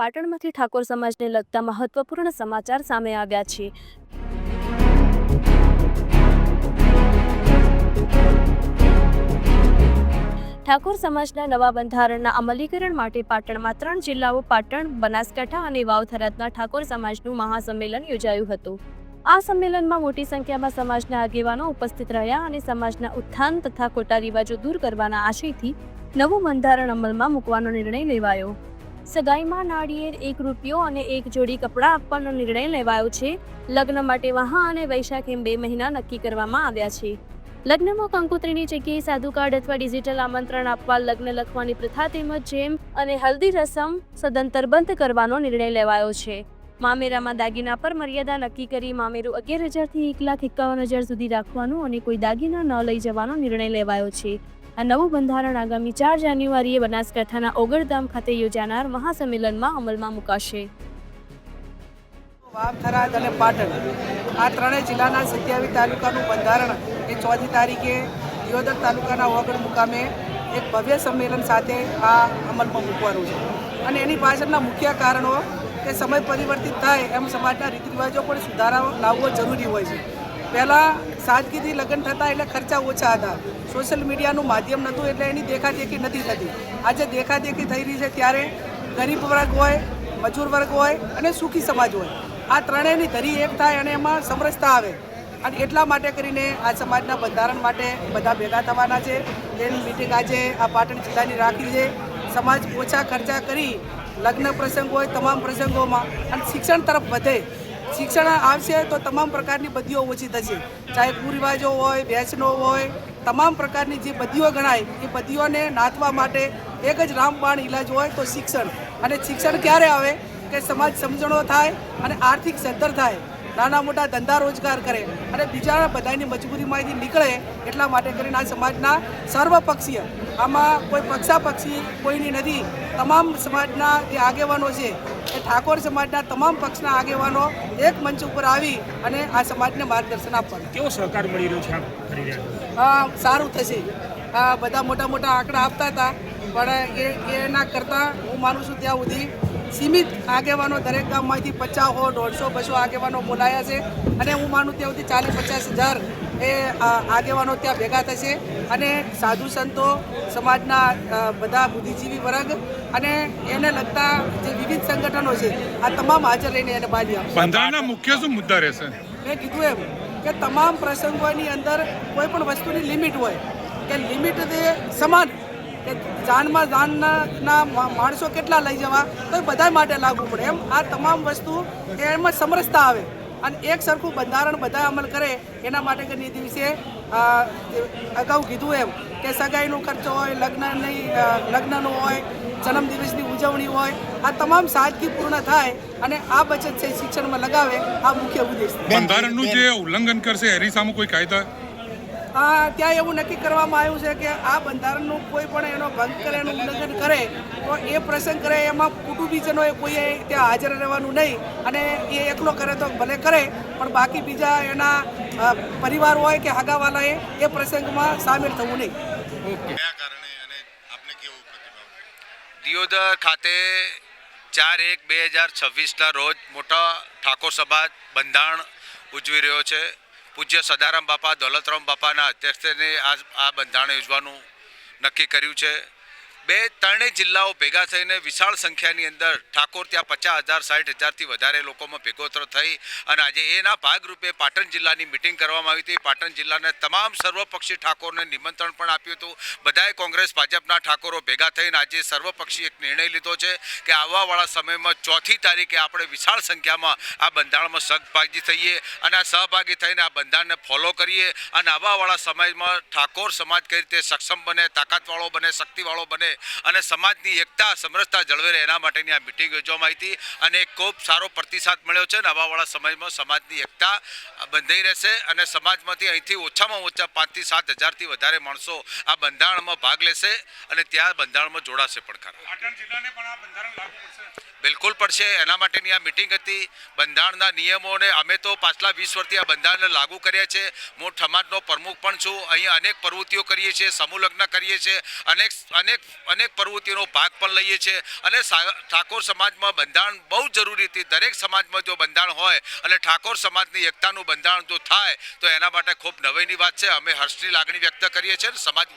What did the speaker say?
પાટણમાંથી ઠાકોર સમાજને લગતા મહત્વપૂર્ણ સમાચાર સામે આવ્યા છે. ઠાકોર સમાજના નવા બંધારણના અમલીકરણ માટે પાટણમાં ત્રણ જિલ્લાઓ, પાટણ, બનાસકાંઠા અને વાવ થરાદના ઠાકોર સમાજનું મહાસંમેલન યોજાયું હતું. આ સંમેલનમાં મોટી સંખ્યામાં સમાજના આગેવાનો ઉપસ્થિત રહ્યા અને સમાજના ઉત્થાન તથા ખોટા રિવાજો દૂર કરવાના આશયથી નવું બંધારણ અમલમાં મૂકવાનો નિર્ણય લેવાયો. સગાઈમાં નાળિયેર, એક રૂપિયો અને એક જોડી કપડાં આપવાનો નિર્ણય લેવાયો છે. લગ્ન માટે વહા અને વૈશાખ એમ બે મહિના નક્કી કરવામાં આવ્યા છે. લગ્નમાં કંકોત્રીની જગ્યાએ સાદુ કાર્ડ અથવા ડિજિટલ આમંત્રણ આપવા, લગ્ન લખવાની પ્રથા તેમજ જેમ અને હલ્દી રસમ સદંતર બંધ કરવાનો નિર્ણય લેવાયો છે. મામેરામાં દાગીના પર મર્યાદા નક્કી કરી મામેરું અગિયાર હજારથી એક લાખ એકાવન હજાર સુધી રાખવાનું અને કોઈ દાગીના ન લઈ જવાનો નિર્ણય લેવાયો છે. આ નવું બંધારણ આગામી ચાર જાન્યુઆરીએ બનાસકાંઠાના ઓગળધામ ખાતે યોજાનાર મહાસંમેલનમાં અમલમાં મુકાશે. વાવ થરાદ અને પાટણ, આ ત્રણેય જિલ્લાના સત્યાવીસ તાલુકાનું બંધારણ એ ચોથી તારીખે દિયોદર તાલુકાના ઓગળ મુકામે એક ભવ્ય સંમેલન સાથે આ અમલમાં મૂકવાનું છે. અને એની પાછળના મુખ્ય કારણો કે સમય પરિવર્તિત થાય એમ સમાજના રીત રિવાજો પણ સુધારા લાવવો જરૂરી હોય છે. પહેલાં સાદગીથી લગ્ન થતા એટલે ખર્ચા ઓછા હતા. સોશિયલ મીડિયાનું માધ્યમ નહોતું એટલે એની દેખાદેખી નથી થતી. આજે દેખાદેખી થઈ રહી છે ત્યારે ગરીબ વર્ગ હોય, મજૂર વર્ગ હોય અને સુખી સમાજ હોય. આ ત્રણેયની ધરી એક થાય અને એમાં સમરસતા આવે. અને એટલા માટે કરીને આ સમાજના બંધારણ માટે બધા ભેગા થવાના છે. એની મિટિંગ આજે આ પાટણ જિલ્લાની રાખી છે. સમાજ ઓછા ખર્ચા કરી લગ્ન પ્રસંગ હોય, તમામ પ્રસંગોમાં. અને શિક્ષણ તરફ વધે. શિક્ષણ આવશે તો તમામ પ્રકારની બદીઓ ઓછી થશે. ચાહે કુરિવાજો હોય વેચનો હોય, તમામ પ્રકારની જે બદીઓ ગણાય, એ બદીઓને નાથવા માટે એક જ રામબાણ ઇલાજ હોય તો શિક્ષણ. અને શિક્ષણ ક્યારે આવે? કે સમાજ સમજણો થાય અને આર્થિક સદ્ધર થાય. નાના મોટા ધંધા રોજગાર કરે અને બીજા બધાની મજબૂરીમાંથી નીકળે એટલા માટે કરીને આ સમાજના સર્વપક્ષીય આમાં કોઈ પક્ષાપક્ષી કોઈની નથી. તમામ સમાજના જે આગેવાનો છે એ ઠાકોર સમાજના તમામ પક્ષના આગેવાનો એક મંચ ઉપર આવી અને આ સમાજને માર્ગદર્શન આપવાનું. કેવો સહકાર મળી રહ્યો છે હા સારું થશે. હા બધા મોટા મોટા આંકડા આપતા હતા પણ એ એના કરતાં હું માનું છું ત્યાં સુધી સીમિત આગેવાનો દરેક ગામમાંથી પચાસ હો દોઢસો બસો આગેવાનો બોલાયા છે અને હું માનું ત્યાં સુધી ચાલીસ પચાસ હજાર એ આ આગેવાનો ત્યાં ભેગા થશે અને સાધુ સંતો સમાજના બધા બુદ્ધિજીવી વર્ગ અને એને લગતા જે વિવિધ સંગઠનો છે આ તમામ હાજર રહીને એને બાજી બંધારણના મુખ્ય શું મુદ્દા રહેશે? મેં કીધું એમ કે તમામ પ્રસંગોની અંદર કોઈ પણ વસ્તુની લિમિટ હોય કે લિમિટ તે સમાન કે જાનમાં જાનના માણસો કેટલા લઈ જવા તો એ બધા માટે લાગુ પડે. એમ આ તમામ વસ્તુ એમાં સમરસતા આવે. અને એક સરખું બંધારણ બધા અમલ કરે એના માટે કરીને દિવસે અગાઉ કીધું એમ કે સગાઈનો ખર્ચો હોય, લગ્નની લગ્નનો હોય, જન્મદિવસની ઉજવણી હોય, આ તમામ સાદગીપૂર્ણ થાય અને આ બચત છે શિક્ષણમાં લગાવે આ મુખ્ય ઉદ્દેશ બંધારણનું જે ઉલ્લંઘન કરશે એની સામે કોઈ કાયદા ત્યાં એવું નક્કી કરવામાં આવ્યું છે કે આ બંધારણનું કોઈ પણ એનો ભંગ કરે એનું ઉલ્લંઘન કરે તો એ પ્રસંગ કરે એમાં કુટુંબીજનોએ કોઈએ ત્યાં હાજર રહેવાનું નહીં અને એ એકલો કરે તો ભલે કરે પણ બાકી બીજા એના પરિવાર હોય કે હગાવાલાએ એ પ્રસંગમાં સામેલ થવું નહીં. કયા કારણે અને આપને કેવું પ્રતિભાવ? દિયોદર ખાતે ચાર એક બે હજાર છવ્વીસના રોજ મોટા ઠાકોર સમાજ બંધારણ ઉજવી રહ્યો છે. પૂજ્ય સદારામ બાપા દોલતરામ બાપાના અધ્યક્ષને આ આ બંધારણ યોજવાનું નક્કી કર્યું છે. બે ત્રણેય જિલ્લાઓ ભેગા થઈને વિશાળ સંખ્યાની અંદર ઠાકોર ત્યાં પચાસ હજાર, સાઠ હજારથી વધારે લોકોમાં ભેગોતરો થઈ અને આજે એના ભાગરૂપે પાટણ જિલ્લાની મિટિંગ કરવામાં આવી હતી. પાટણ જિલ્લાના તમામ સર્વપક્ષી ઠાકોરને નિમંત્રણ પણ આપ્યું હતું. બધાએ કોંગ્રેસ, ભાજપના ઠાકોરો ભેગા થઈને આજે સર્વપક્ષી એક નિર્ણય લીધો છે કે આવવાવાળા સમયમાં ચોથી તારીખે આપણે વિશાળ સંખ્યામાં આ બંધારણમાં સહભાગી થઈએ અને આ સહભાગી થઈને આ બંધારણને ફોલો કરીએ અને આવવાવાળા સમયમાં ઠાકોર સમાજ કઈ રીતે સક્ષમ બને, તાકાતવાળો બને, શક્તિવાળો બને અને સમાજની એકતા સમરસતા જળવે રહે એના માટેની આ મિટિંગ યોજવામાં આવી હતી. અને ખૂબ સારો પ્રતિસાદ મળ્યો છે નવાવાળા સમયમાં સમાજની એકતા બંધાઈ રહેશે અને સમાજમાંથી અહીંથી ઓછામાં ઓછા પાંચથી સાત હજારથી વધારે માણસો આ બંધારણમાં ભાગ લેશે અને ત્યાં બંધારણમાં જોડાશે પણ ખરા. જિલ્લાને પણ લાગુ પડશે? બિલકુલ પડશે. એના માટેની આ મિટિંગ હતી. બંધારણના નિયમોને અમે તો પાછલા વીસ વર્ષથી આ બંધારણને લાગુ કર્યા છે. હું સમાજનો પ્રમુખ પણ છું. અહીં અનેક પ્રવૃત્તિઓ કરીએ છીએ સમૂહ લગ્ન કરીએ છીએ. અનેક અનેક અનેક પ્રવૃત્તિનો ભાગ પણ લઈએ છીએ. અને ઠાકોર સમાજમાં બંધારણ બહુ જરૂરી હતી. દરેક સમાજમાં જો બંધારણ હોય અને ઠાકોર સમાજની એકતાનું બંધારણ જો થાય, તો એના માટે ખૂબ નવાઈની વાત છે. અમે હર્ષની લાગણી વ્યક્ત કરીએ છીએ અને સમાજ